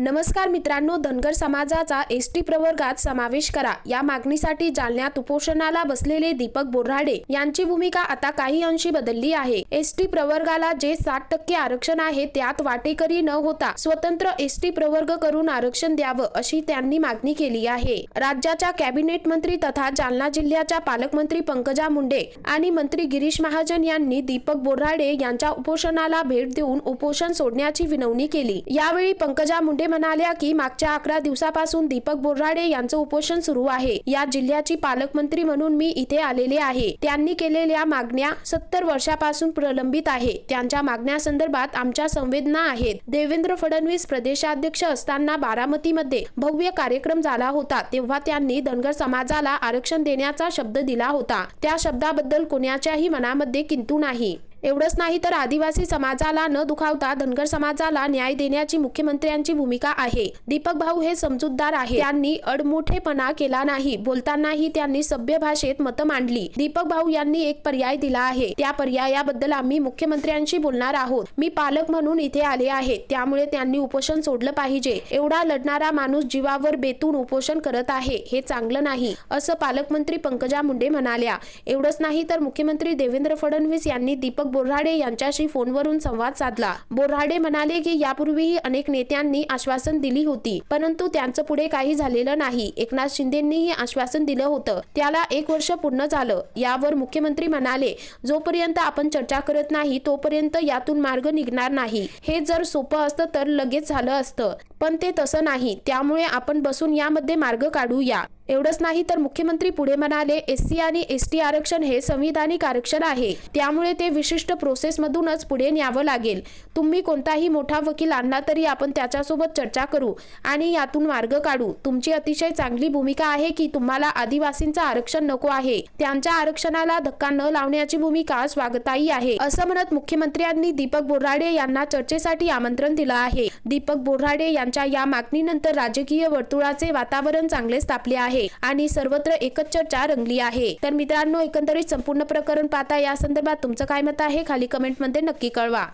नमस्कार मित्रांनो धनगर समाजाचा एस टी प्रवर्गात समावेश करा. या मागणीसाठी जालन्यात उपोषणाला बसलेले दीपक बोराडे यांची भूमिका आता काही अंशी बदलली आहे. एस टी प्रवर्गाला जे साठ टक्के आरक्षण आहे त्यात वाटेकरी न होता स्वतंत्र एस टी प्रवर्ग करून आरक्षण द्यावं अशी त्यांनी मागणी केली आहे. राज्याच्या कॅबिनेट मंत्री तथा जालना जिल्ह्याच्या पालकमंत्री पंकजा मुंडे आणि मंत्री गिरीश महाजन यांनी दीपक बोराडे यांच्या उपोषणाला भेट देऊन उपोषण सोडण्याची विनवणी केली. यावेळी पंकजा मुंडे म्हणाल्या की मागच्या अकरा दिवसापासून दीपक बोराडे यांचं उपोषण सुरू आहे. या जिल्ह्याची पालकमंत्री म्हणून मी इथे आलेले आहे. त्यांनी केलेल्या मागण्या सत्तर वर्षापासून प्रलंबित आहे. त्यांच्या मागण्यासंदर्भात आमच्या संवेदना आहेत. देवेंद्र फडणवीस प्रदेशाध्यक्ष असताना बारामतीमध्ये भव्य कार्यक्रम झाला होता. तेव्हा त्यांनी धनगर समाजाला आरक्षण देण्याचा शब्द दिला होता. त्या शब्दाबद्दल कोणाच्याही मनामध्ये किंतू नाही. एवढंच नाही तर आदिवासी समाजाला न दुखावता धनगर समाजाला न्याय देण्याची मुख्यमंत्र्यांची भूमिका आहे. दीपक भाऊ हे समजूतदार आहे त्यांनी अडमुठेपणा केला नाही. बोलतानाही त्यांनी सभ्य भाषेत मतं मांडली. दीपक भाऊ यांनी एक पर्याय दिला आहे. त्या पर्यायाबद्दल आम्ही मुख्यमंत्र्यांशी बोलणार आहोत. मी पालक म्हणून इथे आले आहे. त्यामुळे त्यांनी उपोषण सोडलं पाहिजे. एवढा लढणारा माणूस जीवावर बेतून उपोषण करत आहे हे चांगलं नाही असं पालकमंत्री पंकजा मुंडे म्हणाल्या. एवढंच नाही तर मुख्यमंत्री देवेंद्र फडणवीस यांनी दीपक बोराडे यांच्याशी फोनवरून संवाद साधला. बोराडे म्हणाले की यापूर्वीही अनेक नेत्यांनी आश्वासन दिली होती परंतु त्यांचं पुढे काही झालेलं नाही. एकनाथ शिंदेंनीही आश्वासन दिलं होतं. त्याला एक वर्ष पूर्ण झालं. यावर मुख्यमंत्री म्हणाले जोपर्यंत आपण चर्चा करत नाही तोपर्यंत यातून मार्ग निघणार नाही. हे जर सोपं असतं तर लगेच झालं असतं. पण ते तसं नाही. त्यामुळे आपण बसून यामध्ये मार्ग काढूया. एवढंच नाही तर मुख्यमंत्री पुढे म्हणाले एससी आणि एस टी आरक्षण हे संविधानिक आरक्षण आहे. त्यामुळे ते विशिष्ट प्रोसेसमधूनच पुढे न्यावं लागेल. तुम्ही कोणताही मोठा वकील आणला तरी आपण त्याच्यासोबत चर्चा करू आणि यातून मार्ग काढू. तुमची अतिशय चांगली भूमिका आहे की तुम्हाला आदिवासींचं आरक्षण नको आहे. त्यांच्या आरक्षणाला धक्का न लावण्याची भूमिका स्वागताई आहे. असं म्हणत मुख्यमंत्र्यांनी दीपक बोराडे यांना चर्चेसाठी आमंत्रण दिलं आहे. दीपक बोराडे यांच्या या मागणीनंतर राजकीय वर्तुळाचे वातावरण चांगलेच तापले आहे आणि सर्वत्र एकच चर्चा रंगली आहे. तर मित्रांनो एकंदरीत संपूर्ण प्रकरण पाहता या संदर्भात तुमचं काय मत आहे? खाली कमेंटमध्ये नक्की कळवा.